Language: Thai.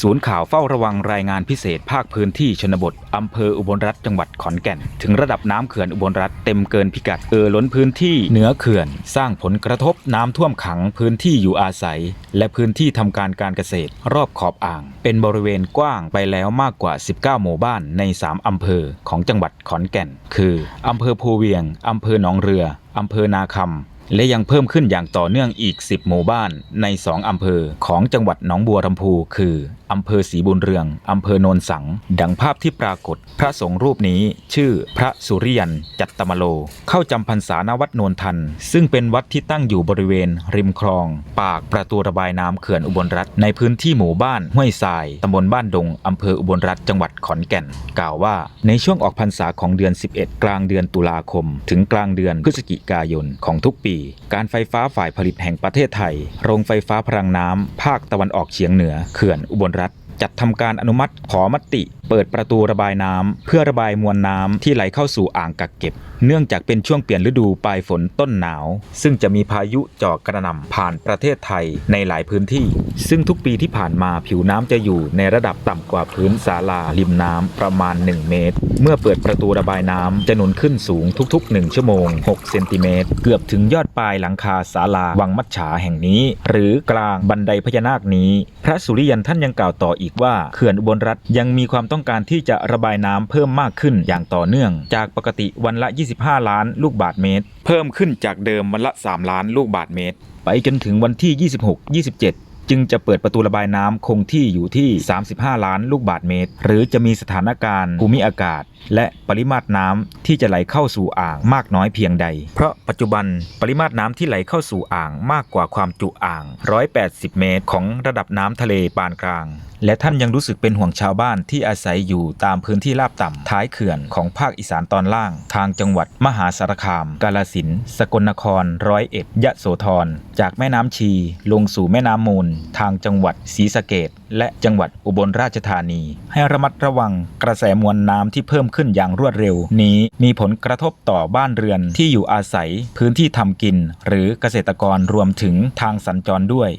ศูนย์ข่าวเฝ้าระวังรายงานพิเศษภาคพื้นที่ชนบท อำเภออุบลรัฐจังหวัดขอนแก่น ถึงระดับน้ำเขื่อนอุบลรัฐเต็มเกินพิกัดเอ่อล้นพื้นที่เหนือเขื่อน สร้างผลกระทบน้ำท่วมขังพื้นที่อยู่อาศัย และพื้นที่ทำการการเกษตร รอบขอบอ่าง เป็นบริเวณกว้างไปแล้วมากกว่า 19 หมู่บ้านใน 3 อำเภอของจังหวัดขอนแก่น คืออำเภอภูเวียงอำเภอหนองเรืออำเภอนาคำและยังเพิ่มขึ้นอย่างต่อเนื่องอีก 10 หมู่บ้านใน 2 อำเภอของจังหวัดหนองบัวลำพู คืออำเภอศรีบุญเรือง อำเภอโนนสัง ดังภาพที่ปรากฏ พระสงฆ์รูปนี้ชื่อพระสุริยัน จัตตมโล เข้าจำพรรษาณวัดโนนทัน ซึ่งเป็นวัดที่ตั้งอยู่บริเวณ ริมคลอง ปากประตูระบายน้ำเขื่อนอุบลรัฐ ในพื้นที่หมู่บ้านห้วยทรายตำบลบ้านดง อำเภออุบลรัฐ จังหวัดขอนแก่น กล่าวว่า ในช่วงออกพรรษาของเดือน 11 กลางเดือนตุลาคม ถึงกลางเดือนพฤศจิกายนของทุกปี การไฟฟ้าฝ่ายผลิตแห่งประเทศไทย โรงไฟฟ้าพลังน้ำภาคตะวันออกเฉียงเหนือเขื่อนอุบลรัฐ จัดทำการอนุมัติขอมติเปิดประตูระบายน้ำเพื่อระบายมวลน้ำที่ไหลเข้าสู่อ่างกักเก็บ เนื่องจากเป็นช่วงเปลี่ยนฤดูปลายฝนต้นหนาว ซึ่งจะมีพายุเจอกกระหน่ำผ่านประเทศไทยในหลายพื้นที่ ซึ่งทุกปีที่ผ่านมาผิวน้ำจะอยู่ในระดับต่ำกว่าพื้นศาลาริมน้ำประมาณ 1 เมตร เมื่อเปิดประตูระบายน้ำจะหนุนขึ้นสูงทุกๆ 1 ชั่วโมง6เซนติเมตรเกือบถึงยอดปลายหลังคาศาลาวังมัจฉาแห่งนี้ หรือกลางบันไดพญานาคนี้ พระสุริยันท่านยังกล่าวต่ออีกว่าเขื่อนอุบลรัฐยังมีความต้องการที่จะระบายน้ำเพิ่มมากขึ้นอย่างต่อเนื่อง จากปกติวันละ 25 ล้านลูกบาทเมตร เพิ่มขึ้นจากเดิมวันละ 3 ล้านลูกบาทเมตร ไปจนถึงวันที่ 26 27จึงจะเปิดประตูระบายน้ำคงที่อยู่ที่ 35 ล้านลูกบาทเมตร หรือจะมีสถานการณ์ภูมิอากาศ และปริมาตรน้ำที่จะไหลเข้าสู่อ่างมากน้อยเพียงใด เพราะปัจจุบันปริมาตรน้ำที่ไหลเข้าสู่อ่างมากกว่าความจุอ่าง 180 เมตร ของระดับน้ำทะเลปานกลาง และท่านยังรู้สึกเป็นห่วงชาวบ้านที่อาศัยอยู่ตามพื้นที่ราบต่ำท้ายเขื่อนของภาคอีสานตอนล่าง ทางจังหวัดมหาสารคาม กาลสินสกลนคร ร้อยเอ็ด ยะโสธร จากแม่น้ำชี ลงสู่แม่น้ำมูล ทางจังหวัดศรีสะเกดและจังหวัดอุบลราชธานี ให้ระมัดระวังกระแสมวลน้ำที่เพิ่มขึ้นอย่างรวดเร็ว นี้มีผลกระทบต่อบ้านเรือนที่อยู่อาศัย พื้นที่ทำกิน หรือเกษตรกรรวมถึงทางสัญจรด้วย